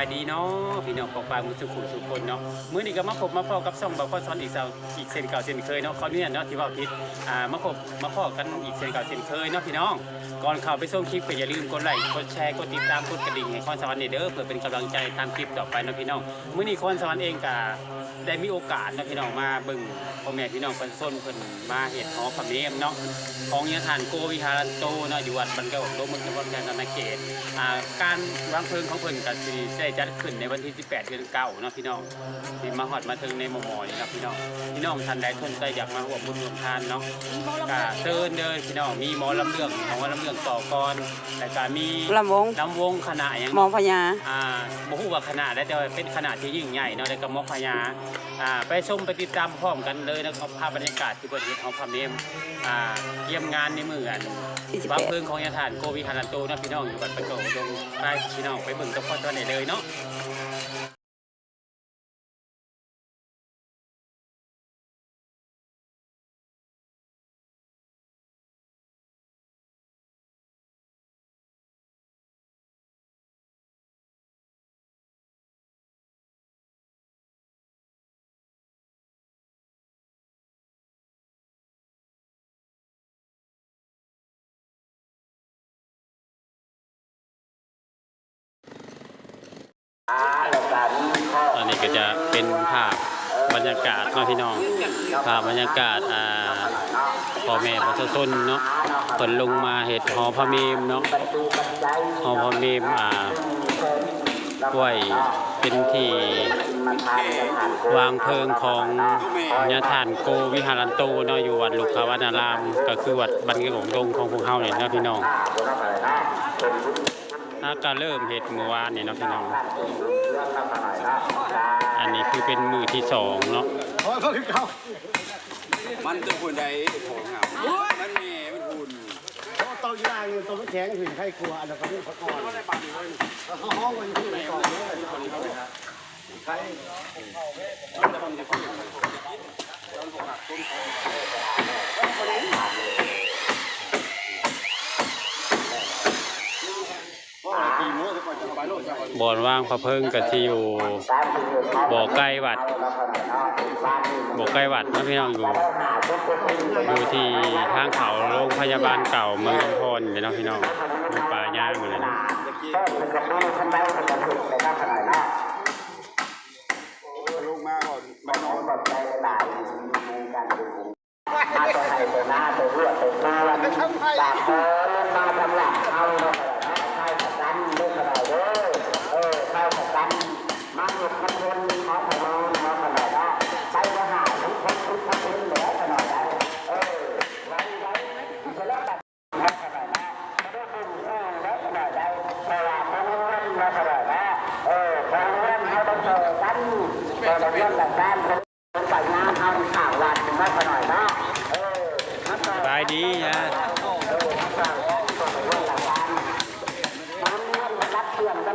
ายดีเนาะพี่น้องปอกปลายมือสุขุมสุขคนเนาะมื้อนี้ก็มาพบมาพอกับซ่องบ่าวพ่อซ้อนอีกเสาอีกเส้นเก่าเส้นเคยเนาะเขาเนี่ยเนาะที่ว่าผิดอ่ามาพบมาพอกันอีกเส้นเก่าเส้นเคยเนาะพี่น้อง ก่อนเข้าไปชมคลิปก็อย่าลืมกดไลค์กดแชร์กดติดตามกดกระดิ่งให้คอนสวรรค์นี่เด้อเพื่อเป็นกำลังใจทำคลิปต่อไปเนาะพี่น้องมื้อนี้คอนสวรรค์เองก็ได้มีโอกาสเนาะพี่น้องมาเบิ่งพ่อแม่พี่น้องเพิ่นส้นเพิ่นมาเฮ็ดหอพระเมมเนาะ ของยาทานโกวิหารันโตเนาะอยู่วัดบันเกาโลกเมืองจังหวัดกาญจนบุรีอ่าการวางเพลิงของเพิ่นก็สิได้จัดขึ้นในวันที่ 18 เดือนเก้าเนาะพี่น้องที่มาฮอดมาถึงในหมู่หมอนี่ครับพี่น้องพี่น้องท่านใดสนใจอยากมาร่วมบุญร่วมทานเนาะก็เชิญเด้อพี่น้องมีหมอลำเรื่องของหมอลำเรื่องต่อกรแล้วก็มีลำวงลำวงคณะหยังหมอพญาอ่า บ่ฮู้ว่าขนาดได้แต่ว่าเป็นขนาดที่ยิ่งใหญ่เนาะแล้วก็มกพญาอ่าไปชมไปติดตามพร้อมกันเลยนะครับภาพบรรยากาศที่เปิดเฮ็ดของพระเมมอ่าเยี่ยมงานในมืออันวางเพลิงของยาทานโกวิหารันโตเนาะพี่น้องอยู่บัดประโกงลงไปพี่น้องไปเบิ่งกับพ่อตอนไหนเลยเนาะ ตอนนี้ก็จะเป็นภาพบรรยากาศเนาะพี่น้องภาพบรรยากาศอ่าพ่อแม่ประชาชนเนาะเพิ่นลงมาเฮ็ดหอพระเมมเนาะหอพระเมมอ่าไว้เป็นที่วางเพลิงของญาทานโกวิหารันโตเนาะอยู่วัดลุกขาวนาราม ก็คือวัดบันเกของดงของพวกเฮานี่เนะพี่น้อง ถ้าก็เริ่มเฮ็ดเมื่อวานนี่เนาะพี่น้อง อันนี้คือเป็นมือที่สองเนาะมันจะหุ่นใดของหามันมีมันหุ่นตอนย่างอยู่ตรงแข็งถึงใครกลัวอันนั้นก็เรื่องพักก่อนเขาห้องมันที่ไหนก่อนเนี่ยใคร บ่อนว่างพระเพิ่งกับที่อยู่บ่อใกล้วัดบ่อใกล้วัดเนาะพี่น้องอยู่อยู่ที่ทางเขาโรงพยาบาลเก่าเมืองลำพอนเลยเนาะพี่น้องอยู่ป่าย่างเลยนะลงมาก่อนมานอนแบบมาตัวไทยตัวหน้าตัวเลือดตัวตัวแล้วมันตากเออมาทำหลักเอาเนาะใช่ประกันเรื่องอะไรเด้อเออใช่ประกันมาหยุดคนคนเขาทำนองเขาขนาดนั้นใช่ว่าหาทุกคนทุกคนเหลือขนาดนั้นเออไว้ไว้จะแล้วแต่ขนาดนั้นไม่ได้เป็นเออแล้วขนาดนั้นแต่ว่าเขาไม่เล่นมาขนาดนั้นเออเขาเล่นเขาต้องเจอกันเจอกันเรื่องแบบนั้นเป็นไปงานเอาข่าววันมาขนาดนั้นเออ สบายดีฮะ รับ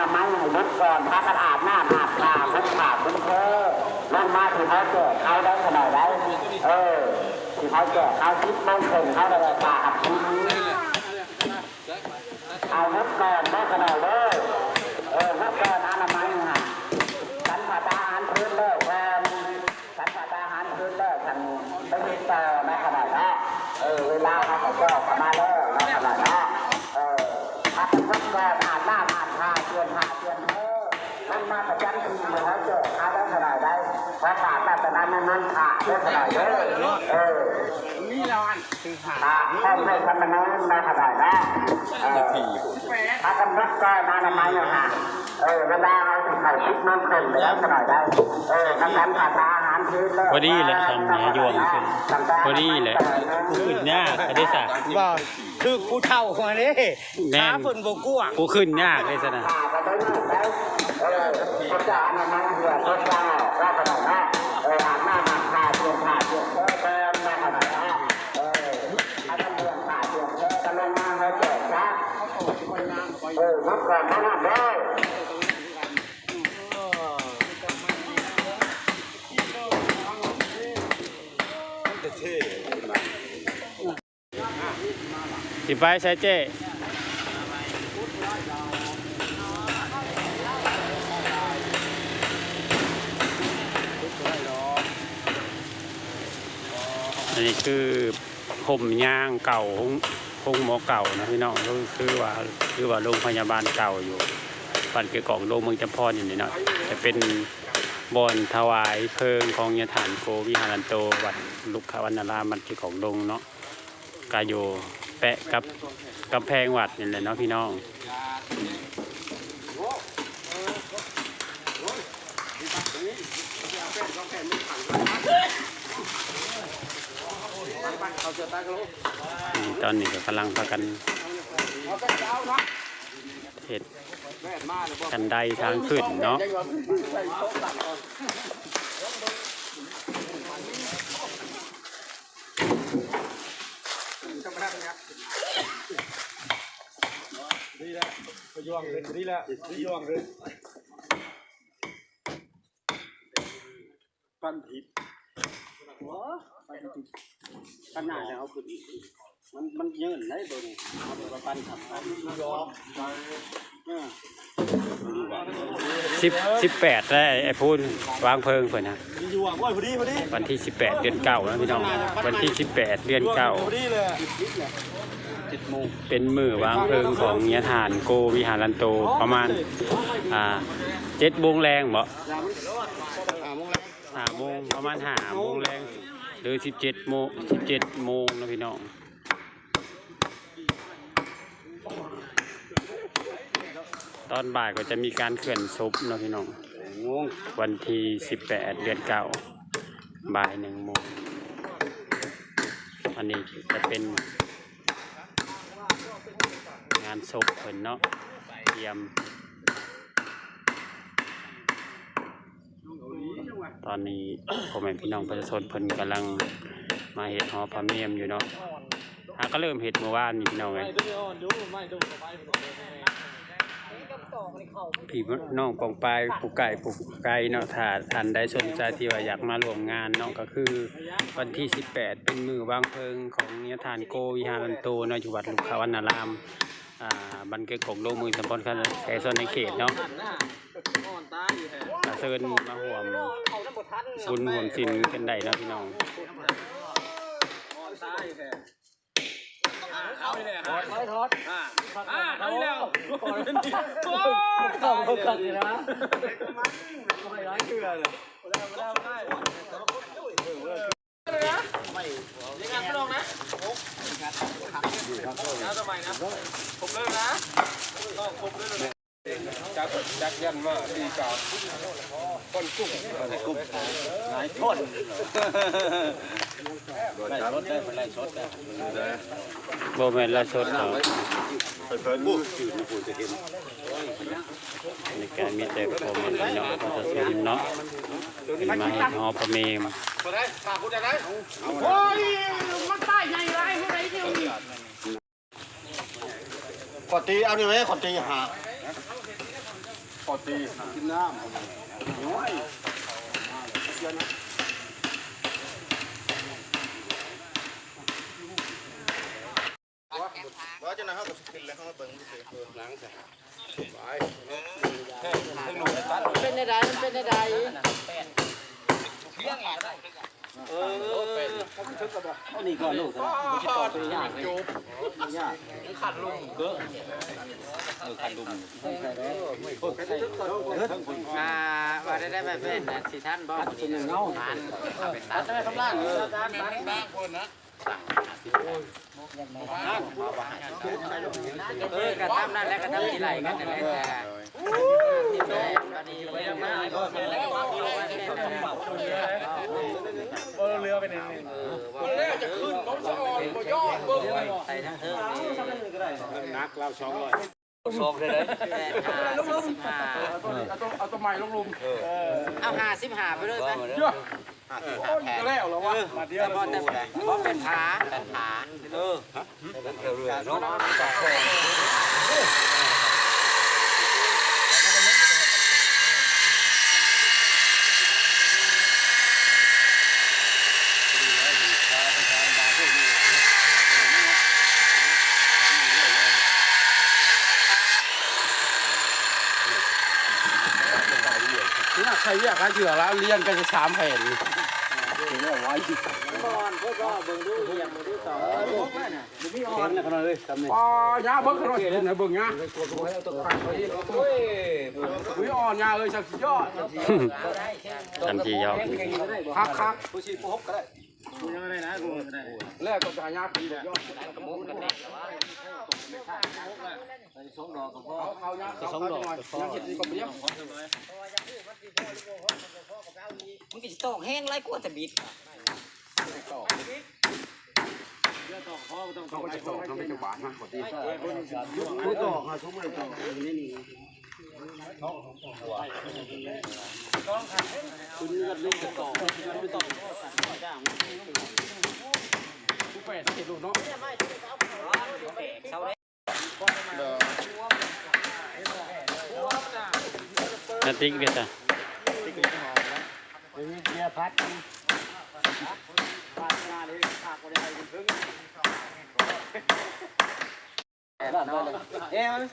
นามัยให้นับก่อนพากันอาบน้ำอาบตาพุทขาพุทเธอลงมาที่เขาเจอเขาได้ขนาดไหนเออที่เขาเจอเขาคิดมงคลเขาได้ตาอับทิ้งเอาลุกก่อนได้ขนาดไหนเออนับก่อนอนามัยฮะ สันผัดอาหารพื้นเลิกแฟนสันผัดอาหารพื้นเลิกทันไปติดต่อในขนาดนั้นเออเวลาเขาก็เจ้าก็มาเลิกในขนาดนั้นเออถ้าเป็นคนแก่ผ่านหน้าผ่านทาเตือนหาเตือนเออมันมาประจันทีมาเขาเจอเขาได้ขนาดใดพอขาด แต่นั้นนั้นนั้นขาดได้ขนาดเยอะเออนี่เราอันคือหาขาดแค่ไม่ทำมันนั้นในขนาดนั้นเออถ้ากำลังก็มาทำไมอะฮะเออเวลาเราถึงเขาคิดมันขึ้นแล้วขนาดได้เออทำการขาดอาหารพื้นเลยพอดีแหละทำเนี่ยยวงขึ้นพอดีแหละขึ้นยากไอ้ได้สักว่าคือกูเท่ามาเนี่แม่นขาฝนบกวางกูขึ้นยากเลยซะนะ ไปใช้เจ้อันนี้คือผมย่างเก่าของของหมอเก่านะพี่น้องก็คือว่าคือว่าโรงพยาบาลเก่าอยู่ปันเกยกล่องโรงเมืองจำพรอยู่นี่เนาะจะเป็นบอนถวายเพลิงของยฐานโกวิหารันโตวัดลุกขวันนารามมันเกยกองโรงเนาะกายโย แปะกับกำแพงวัดนี่แหละเนาะพี่น้องตอนนี้ก็กำลังพากันเห็ดกันไดทางขึ้นเนาะ ขนาดเอาขึ้นมันมันเยินได้ตัวนี้เอาไปปั้นทำปั้นยอมสิบสิบแปดได้ไอ้พูนวางเพลิงเพื่อนนะอยู่อะโอ้ยพอดีพอดีวันที่สิบแปดเดือนเก้านะพี่น้อง วันที่สิบแปดเดือนเก้าพอดี เลยเป็นมือวางเพลิงของเนียฐานโกวิหารันโตประมาณอ่าเจ็ดโมงแรงบ่ห้าโมงประมาณห้าโมงแรงหรือสิบเจ็ดโมงสิบเจ็ดโมงนะพี่น้องตอนบ่ายก็จะมีการเคลื่อนศพเนาะพี่น้องวันที่สิบแปดเดือนเก้าบ่ายหนึ่งโมงอันนี้จะเป็นงานศพเพิ่นเนาะเตรียม ตอนนี้พ่อแม่พี่น้องประชาชนเพิ่นกำลังมาเฮ็ดหอพระเมียมอยู่เนาะหาก็เริ่มเฮ็ดเมื่อวานนี่พี่น้องเอ้ยพี่น้องปองปลายผู้ไก่ผู้ไก่เนาะถ้าท่านได้สนใจที่ว่าอยากมาร่วมงานเนาะก็คือ วันที่ 18 เป็นมือวางเพลิงของนิยทานโกวิหารันโตเนาะอยู่วัดลุกขวันนาราม อ่าบันเกยของโลกมือสำพรคันแสส่วนในเขตเนาะเชิญมาห่วมบุญห่วมสินกันได้เนาะพี่น้องจักจักยันว่าตีกาคนกุ้งกุ้งหลายทนไล่รถได้ไล่รถได้โบแมนละสดเขาไปเพิ่นบุจืดมีคนจะเห็นในการมีแต่โบแมนพี่น้องประชาชนเนาะเป็นมาเมม ฮ็ดหอพระเมมขอตีเอานี่ไหมขอตีหาพอตีกินน้ำว่าจะนะเขาก็ขึ้นแล้วเขามาเบิ่งดูสิเป็นใดๆมันเป็นใด เอานี่ก่อนลูกนะมันจะต่อไปยากเลยยากขัดลุมเกอะเออขัดลุมๆอ่าว่าได้ได้แบบเป็นะสิท่านบอกนี่นะเงาหันเอาไปตัดได้คำล่างเออเออกระทำนั่นแหละกระทำที่ไหลกันนั่นแหละ แต่ที่แม่พอดีเราเป็นเรือไปหนึ่งเออว่าจะขึ้นน้องสะออนบ่ยอดเบิ่งใส่ทั้งเทิงนักเราสองร้อยซอกได้เลยแปดห้าสี่สิบห้าเอาตัวใหม่ลงลุมเอาห้าสิบห้าไปเลยไหมเยอะต้นจะแล้วเหรอวะมาเดียวเพราะแต่เพราะเป็นผาเป็นผาเออเรือเนาะ นี่น่ะใคร เรียกหาเสือแล้วเรียนกันจะสามแผ่นบอลพวกก็เบิ่งดูเยี่ยมเบิ่งดูต่อเห็นแล้วขนาดเลยทำนี่ปอยาเบิ้งขนาดนี้นะเบิ้งนะอุ้ยอ่อนยาเอ้ยชักยอดทันทียอมคักคักผู้ชีพพบก็ได้ แรกก็จะยาปียอดสองดอกก็พอเขายาสองดอกยังเห็นดีกว่าเปี้ยมันก็จะตองแห้งไรกว่าแต่บิดเขาก็จะตกต้องไปจังหวะนะกดดีผู้ดอกอะทุกคนดอกนี่นี่ ผู้แปดสิบลูกเนาะเศร้าเลยนาติ๊กเด็ดอะ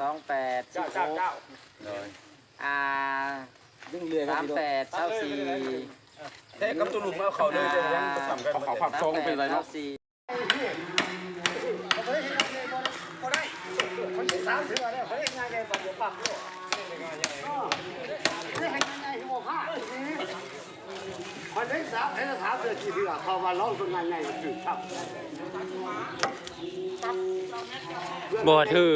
สองแปดเจ้าเจ้าเจ้า อ่าดึงเรือสามแปดเศร้าสี่แท้กับตัวหนุ่มเอาเขาเลยจะยังผสมกันเขาเขาผักทองเป็นไรเนาะสี่คนที่สามให้สามเดือนกี่เดือนเขามาร้องคนงานไงถึงครับบ่ถือ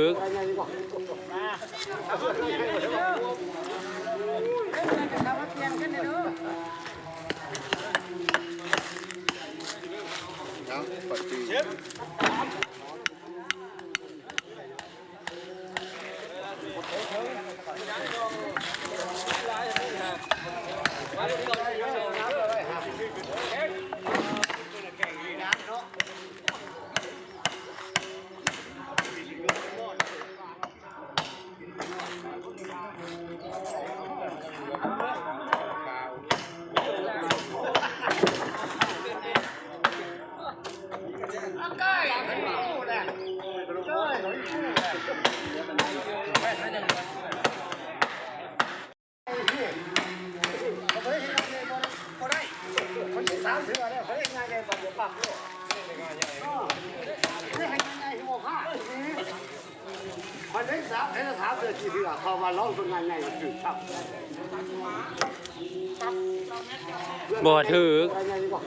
好。บ่ถือไปไงดีกว่า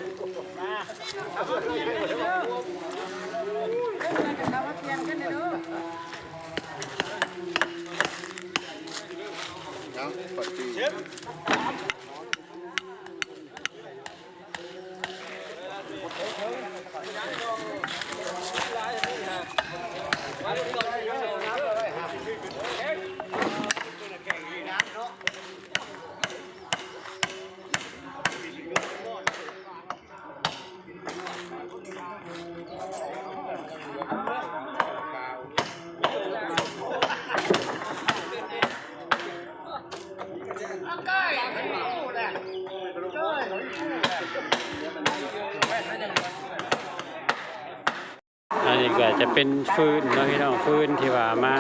อันนี้ก็จะ เป็นฟืนเนาะพี่น้องฟืนที่ว่ามา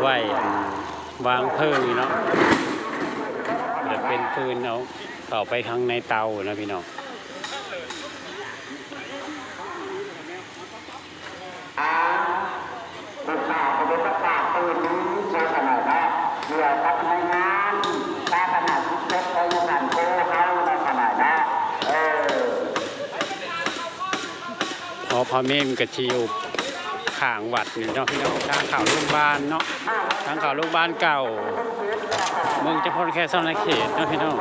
ไหววางเพิ่งเนาะจะเป็นฟืนเอาเข้าไปข้างในเตานะพี่น้อง บุกป่าไปบุกป่าปืนนี้ใช้ขนาดนะเดี๋ยวทำให้งานตาขนาดที่เช็คไปยังหันโค้เขาในขนาดนะเออ พอพอเมมกับชิวข้างวัดนี่เนาะพี่น้องทางข่าวโรงพยาบาลเนาะทางข่าวโรงพยาบาลเก่าเมืองจะพ้นแค่ซ่อนในเขตเนาะพี่น้อง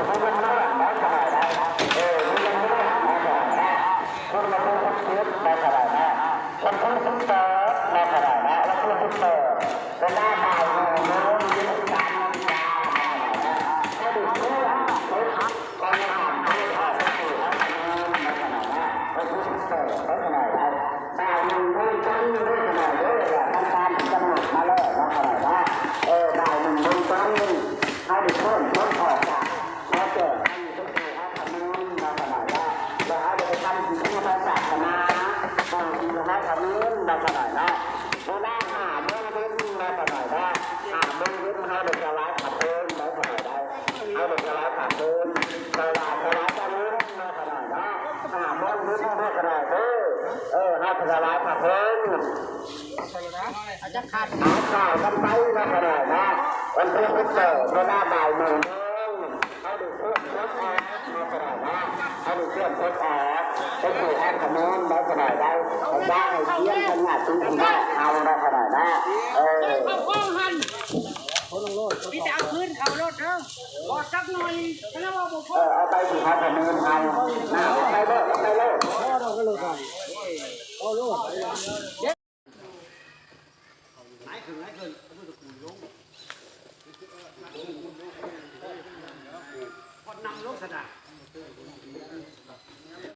คนมาเป็นคนเช็คในขนาดนะคนคนที่เปิดในขนาดนะแล้วคนที่เปิดเป็นหน้า ต้นต้นออกจากแล้วเกิดให้ทุกคนให้ทำนู้นมาขนาดว่าเราเอาไปทำสิ่งที่เราศาสนาบางทีเราให้ทำนู้น มาขนาดว่าเราได้หาเมื่อเล่นมาขนาดว่าหาเมื่อเล่นให้เด็กจะร้ายขับเดินมาขนาดได้ให้เด็กจะร้ายขับเดินตลาดตลาดจะรู้มาขนาดว่าหาเมื่อเล่นให้ขนาดเออเออให้ตลาดขับเดินอาจะขาดหาข่าวกันไปนะขนายไดนะวันที่พุธเกิดเวลาบ่ายโมงเขาดูเพื่อนรถแอร์มาขนายไดนะเขาดูเพื่อนรถแอร์ ก็คือให้ขนมได้ขนาดได้ได้ให้เยี่ยมขนาดที่คุณได้เอาได้ขนาดได้เออเขาก้องหันพี่จะเอาพื้นเขารถเด้อบอกสักหน่อยแล้วว่าบุพเพเอาไปสิครับขนมเอาหน้าไปเลยไปเลยเอาเลยเอาเลยไหนขึ้นไหนขึ้นไม่ต้องกูยงพอนำลงสนาม